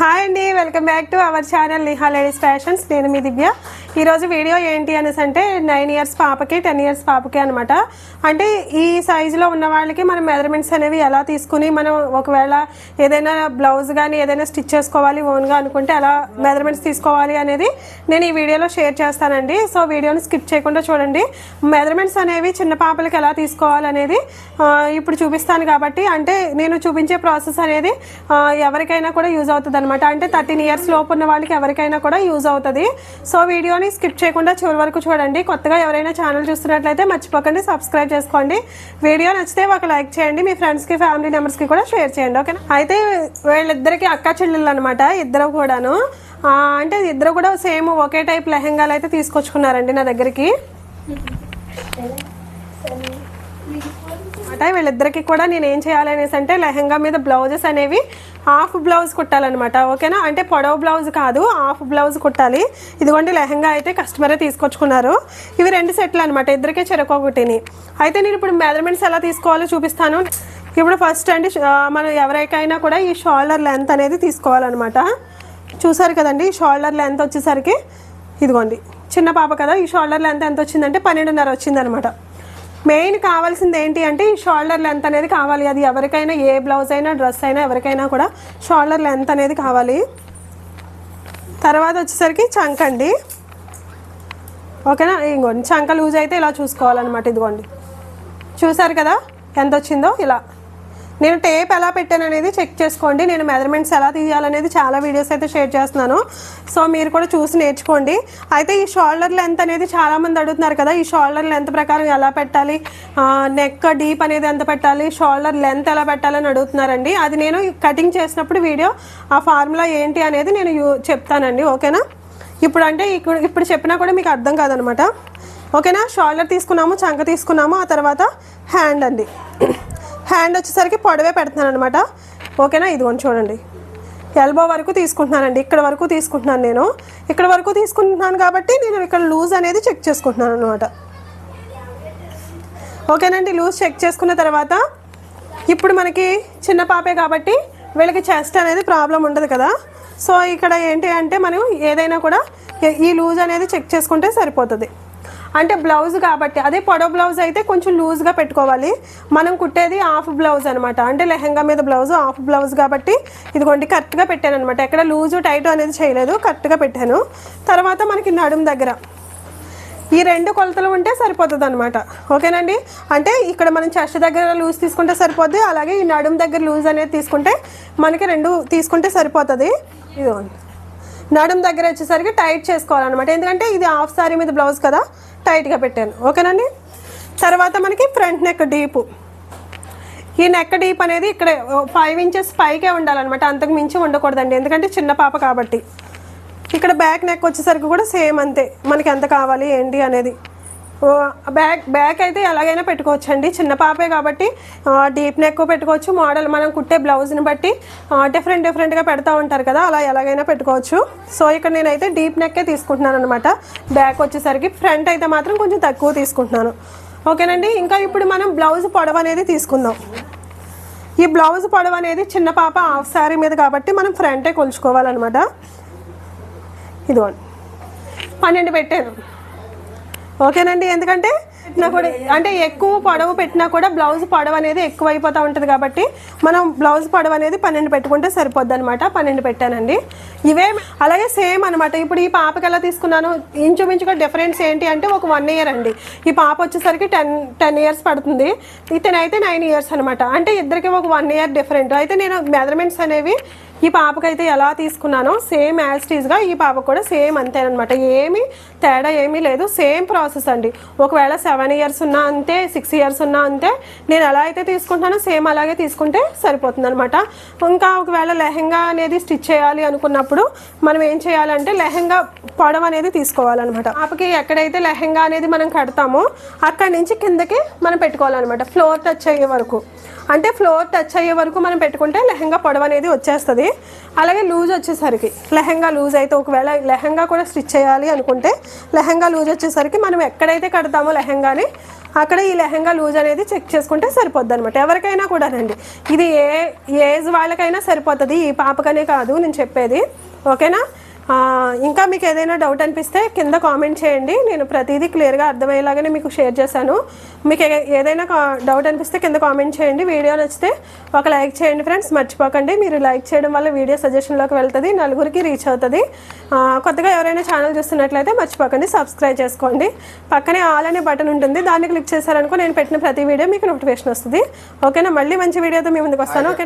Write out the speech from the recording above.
Hi అండి welcome back to our channel Niha ladies fashions. నేను మీ దివ్య. ఈరోజు వీడియో ఏంటి అనేసి అంటే నైన్ ఇయర్స్ పాపకి టెన్ ఇయర్స్ పాపకి అనమాట అంటే ఈ సైజులో ఉన్న వాళ్ళకి మనం మెజర్మెంట్స్ అనేవి ఎలా తీసుకుని మనం ఒకవేళ ఏదైనా బ్లౌజ్ కానీ ఏదైనా స్టిచ్ చేసుకోవాలి ఓన్గా అనుకుంటే ఎలా మెజర్మెంట్స్ తీసుకోవాలి అనేది నేను ఈ వీడియోలో షేర్ చేస్తానండి. సో వీడియోని స్కిప్ చేయకుండా చూడండి. మెజర్మెంట్స్ అనేవి చిన్న పాపలకి ఎలా తీసుకోవాలి అనేది ఇప్పుడు చూపిస్తాను కాబట్టి. అంటే నేను చూపించే ప్రాసెస్ అనేది ఎవరికైనా కూడా యూజ్ అవుతుంది అనమాట అంటే థర్టీన్ ఇయర్స్ లోపు ఉన్న వాళ్ళకి ఎవరికైనా కూడా యూజ్ అవుతుంది. సో వీడియోని స్కిప్ చేయకుండా చివరి వరకు చూడండి. కొత్తగా ఎవరైనా ఛానల్ చూస్తున్నట్లయితే మర్చిపోకండి సబ్స్క్రైబ్ చేసుకోండి. వీడియో నచ్చితే ఒక లైక్ చేయండి మీ ఫ్రెండ్స్కి ఫ్యామిలీ మెంబర్స్కి కూడా షేర్ చేయండి ఓకేనా? అయితే వీళ్ళిద్దరికి అక్క చెల్లెళ్ళు అనమాట ఇద్దరు కూడాను. అంటే ఇద్దరు కూడా సేమ్ ఒకే టైప్ లెహెంగాలు అయితే తీసుకొచ్చుకున్నారండి నా దగ్గరికి. అంటే వీళ్ళిద్దరికి కూడా నేను ఏం చేయాలి అనేసి అంటే లెహెంగా మీద బ్లౌజెస్ అనేవి హాఫ్ బ్లౌజ్ కుట్టాలన్నమాట ఓకేనా? అంటే పొడవు బ్లౌజ్ కాదు హాఫ్ బ్లౌజ్ కుట్టాలి. ఇదిగోండి లెహంగా అయితే కస్టమరే తీసుకొచ్చుకున్నారు. ఇవి రెండు సెట్లు అనమాట ఇద్దరికే చెరకొకటిని అయితే నేను ఇప్పుడు మెజర్మెంట్స్ ఎలా తీసుకోవాలో చూపిస్తాను. ఇప్పుడు ఫస్ట్ అండి మనం ఎవరికైనా కూడా ఈ షోల్డర్ లెంత్ అనేది తీసుకోవాలన్నమాట. చూసారు కదండి ఈ షోల్డర్ లెంత్ వచ్చేసరికి ఇదిగోండి చిన్న పాప కదా ఈ షోల్డర్ లెంత్ ఎంత వచ్చిందంటే పన్నెండున్నర వచ్చిందనమాట మెయిన్ కావాల్సింది ఏంటి అంటే ఈ షోల్డర్ లెంత్ అనేది కావాలి. అది ఎవరికైనా ఏ బ్లౌజ్ అయినా డ్రెస్ అయినా ఎవరికైనా కూడా షోల్డర్ లెంత్ అనేది కావాలి. తర్వాత వచ్చేసరికి చంక్ అండి. ఓకేనా? ఇంకోండి చంక లూజ్ అయితే ఇలా చూసుకోవాలన్నమాట ఇదిగోండి. చూసారు కదా? ఎంత వచ్చిందో ఇలా. నేను టేప్ ఎలా పెట్టాను అనేది చెక్ చేసుకోండి. నేను మెజర్మెంట్స్ ఎలా తీయాలనేది చాలా వీడియోస్ అయితే షేర్ చేస్తున్నాను. సో మీరు కూడా చూసి నేర్చుకోండి. అయితే ఈ షోల్డర్ లెంత్ అనేది చాలా మంది అడుగుతున్నారు కదా ఈ షోల్డర్ లెంత్ ప్రకారం ఎలా పెట్టాలి? నెక్ డీప్ అనేది ఎంత పెట్టాలి? షోల్డర్ లెంత్ ఎలా పెట్టాలని అడుగుతున్నారండి. అది నేను కటింగ్ చేసినప్పుడు వీడియో ఆ ఫార్ములా ఏంటి అనేది నేను యూ- చెప్తానండి. ఓకేనా? ఇప్పుడు అంటే ఇప్పుడు ఇప్పుడు చెప్పినా కూడా మీకు అర్థం కాదనమాట. ఓకేనా? షోల్డర్ తీసుకున్నాము చంక తీసుకున్నాము ఆ తర్వాత హ్యాండ్ అండి. హ్యాండ్ వచ్చేసరికి పొడవే పెడుతున్నాను అనమాట ఓకేనా? ఇదిగోండి చూడండి. ఎల్బో వరకు తీసుకుంటున్నానండి. ఇక్కడ వరకు తీసుకుంటున్నాను నేను. ఇక్కడ వరకు తీసుకుంటున్నాను కాబట్టి నేను ఇక్కడ లూజ్ అనేది చెక్ చేసుకుంటున్నాను అనమాట ఓకేనండి? లూజ్ చెక్ చేసుకున్న తర్వాత ఇప్పుడు మనకి చిన్న పాపే కాబట్టి వీళ్ళకి చెస్ట్ అనేది ప్రాబ్లం ఉండదు కదా. సో ఇక్కడ ఏంటి అంటే మనం ఏదైనా కూడా ఈ- ఈ లూజ్ అనేది చెక్ చేసుకుంటే సరిపోతుంది. అంటే బ్లౌజ్ కాబట్టి అదే పొడవ బ్లౌజ్ అయితే కొంచెం లూజ్గా పెట్టుకోవాలి. మనం కుట్టేది హాఫ్ బ్లౌజ్ అనమాట అంటే లెహంగా మీద బ్లౌజ్ హాఫ్ బ్లౌజ్ కాబట్టి ఇదిగోండి కరెక్ట్గా పెట్టాను అనమాట ఎక్కడ లూజు టైట్ అనేది చేయలేదు కరెక్ట్గా పెట్టాను. తర్వాత మనకి నడుము దగ్గర. ఈ రెండు కొలతలు ఉంటే సరిపోతుంది అనమాట ఓకేనండి? అంటే ఇక్కడ మనం చెస్ట్ దగ్గర లూజ్ తీసుకుంటే సరిపోద్ది అలాగే ఈ నడుము దగ్గర లూజ్ అనేది తీసుకుంటే మనకి రెండు తీసుకుంటే సరిపోతుంది. ఇదిగోండి. నడుం దగ్గర వచ్చేసరికి టైట్ చేసుకోవాలన్నమాట. ఎందుకంటే ఇది హాఫ్ సారీ మీద బ్లౌజ్ కదా టైట్గా పెట్టాను. ఓకేనండి? తర్వాత మనకి ఫ్రంట్ నెక్ డీపు ఈ నెక్ డీప్ అనేది ఇక్కడ ఫైవ్ ఇంచెస్ పైకే ఉండాలన్నమాట. అంతకు మించి ఉండకూడదండి. ఎందుకంటే చిన్న పాప కాబట్టి. ఇక్కడ బ్యాక్ నెక్ వచ్చేసరికి కూడా సేమ్ అంతే. మనకి ఎంత కావాలి ఏంటి అనేది బ్యాక్ బ్యాక్ అయితే ఎలాగైనా పెట్టుకోవచ్చండి. చిన్న పాపే కాబట్టి డీప్ నెక్ పెట్టుకోవచ్చు. మోడల్ మనం కుట్టే బ్లౌజ్ని బట్టి డిఫరెంట్ డిఫరెంట్గా పెడతా ఉంటారు కదా అలా ఎలాగైనా పెట్టుకోవచ్చు. సో ఇక్కడ నేనైతే డీప్ నెక్కే తీసుకుంటున్నాను అనమాట బ్యాక్ వచ్చేసరికి ఫ్రంట్ అయితే మాత్రం కొంచెం తక్కువ తీసుకుంటున్నాను. ఓకేనండి? ఇంకా ఇప్పుడు మనం బ్లౌజ్ పొడవు అనేది తీసుకుందాం. ఈ బ్లౌజ్ పొడవు అనేది చిన్న పాప హాఫ్ శారీ మీద కాబట్టి మనం ఫ్రంటే కొలుచుకోవాలన్నమాట. ఇదిగోండి. పన్నెండు పెట్టాను. ఓకేనండి ఎందుకంటే పెట్టినా కూడా అంటే ఎక్కువ పొడవు పెట్టినా కూడా బ్లౌజ్ పొడవు అనేది ఎక్కువ అయిపోతూ ఉంటుంది కాబట్టి మనం బ్లౌజ్ పొడవు అనేది పన్నెండు పెట్టుకుంటే సరిపోద్ది అనమాట పన్నెండు పెట్టానండి. ఇవే అలాగే సేమ్ అనమాట ఇప్పుడు ఈ పాపకి ఎలా తీసుకున్నాను? ఇంచుమించుగా డిఫరెన్స్ ఏంటి అంటే ఒక వన్ ఇయర్ అండి. ఈ పాప వచ్చేసరికి టెన్ టెన్ ఇయర్స్ పడుతుంది. ఇతనైతే నైన్ ఇయర్స్ అనమాట అంటే ఇద్దరికి ఒక వన్ ఇయర్ డిఫరెంట్. అయితే నేను మెజర్మెంట్స్ అనేవి ఈ పాపకైతే ఎలా తీసుకున్నానో సేమ్ యాజ్టీజ్గా ఈ పాప కూడా సేమ్ అంతేనమాట ఏమీ తేడా ఏమీ లేదు. సేమ్ ప్రాసెస్ అండి. ఒకవేళ సెవెన్ ఇయర్స్ ఉన్నా అంతే సిక్స్ ఇయర్స్ ఉన్నా అంతే నేను ఎలా అయితే తీసుకుంటానో సేమ్ అలాగే తీసుకుంటే సరిపోతుంది అనమాట ఇంకా ఒకవేళ లెహెంగా అనేది స్టిచ్ చేయాలి అనుకున్నప్పుడు మనం ఏం చేయాలంటే లెహెంగా పొడవు అనేది తీసుకోవాలన్నమాట. పాపకి ఎక్కడైతే లెహెంగా అనేది మనం కడతామో అక్కడి నుంచి కిందకి మనం పెట్టుకోవాలన్నమాట. ఫ్లోర్ టచ్ అయ్యే వరకు. అంటే ఫ్లోర్ టచ్ అయ్యే వరకు మనం పెట్టుకుంటే లెహంగా పొడవు అనేది వచ్చేస్తుంది. అలాగే లూజ్ వచ్చేసరికి లెహంగా లూజ్ అయితే ఒకవేళ లెహంగా కూడా స్టిచ్ చేయాలి అనుకుంటే లెహంగా లూజ్ వచ్చేసరికి మనం ఎక్కడైతే కడతామో లెహంగాని అక్కడ ఈ లెహంగా లూజ్ అనేది చెక్ చేసుకుంటే సరిపోద్ది అనమాట ఎవరికైనా కూడానండి. ఇది ఏ ఏజ్ వాళ్ళకైనా సరిపోతుంది. ఈ పాపకనే కాదు నేను చెప్పేది. ఓకేనా? ఇంకా మీకు ఏదైనా డౌట్ అనిపిస్తే కింద కామెంట్ చేయండి. నేను ప్రతిదీ క్లియర్గా అర్థమయ్యేలాగానే మీకు షేర్ చేశాను. మీకు ఏదైనా డౌట్ అనిపిస్తే కింద కామెంట్ చేయండి. వీడియో నచ్చితే ఒక లైక్ చేయండి ఫ్రెండ్స్ మర్చిపోకండి. మీరు లైక్ చేయడం వల్ల వీడియో సజెషన్లోకి వెళ్తుంది నలుగురికి రీచ్ అవుతుంది. కొత్తగా ఎవరైనా ఛానల్ చూస్తున్నట్లయితే మర్చిపోకండి. సబ్స్క్రైబ్ చేసుకోండి. పక్కనే ఆల్ అనే బటన్ ఉంటుంది. దాన్ని క్లిక్ చేశారనుకో నేను పెట్టిన ప్రతి వీడియో మీకు నోటిఫికేషన్ వస్తుంది. ఓకేనా మళ్ళీ మంచి వీడియోతో మీ ముందుకు వస్తాను. ఓకే